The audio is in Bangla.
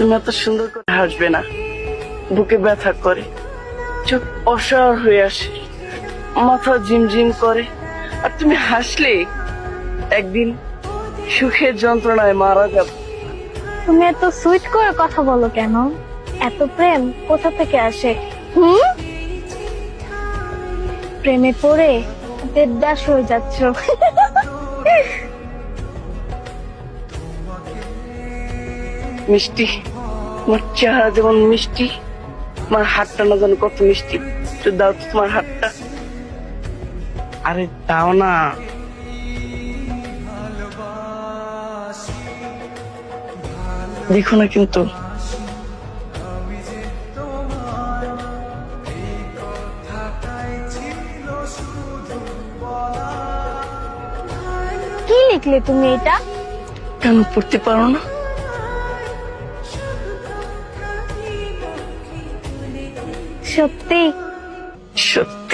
তুমি এত সুন্দর করে হাসবে না। বুকে ব্যথা করে। চোখ অসার হয়ে আসে। মাথা ঝিমঝিম করে। আর তুমি হাসলে, একদিন সুখের যন্ত্রণায় মারা যাবে। তুমি এত সুইট করে কথা বলো কেন? এত প্রেম কোথা থেকে আসে? হুম? প্রেমে পড়ে দেবদাস হয়ে যাচ্ছ। মিষ্টি। তোমার চেহারা যেমন মিষ্টি তোমার হাতটা না যেন কত মিষ্টি। একটু দাও তো তোমার হাতটা। আরে দাও না। দেখো না কিন্তু। কি লিখলে তুমি এটা? কেন পড়তে পারো না? शक्ति। शक्ति।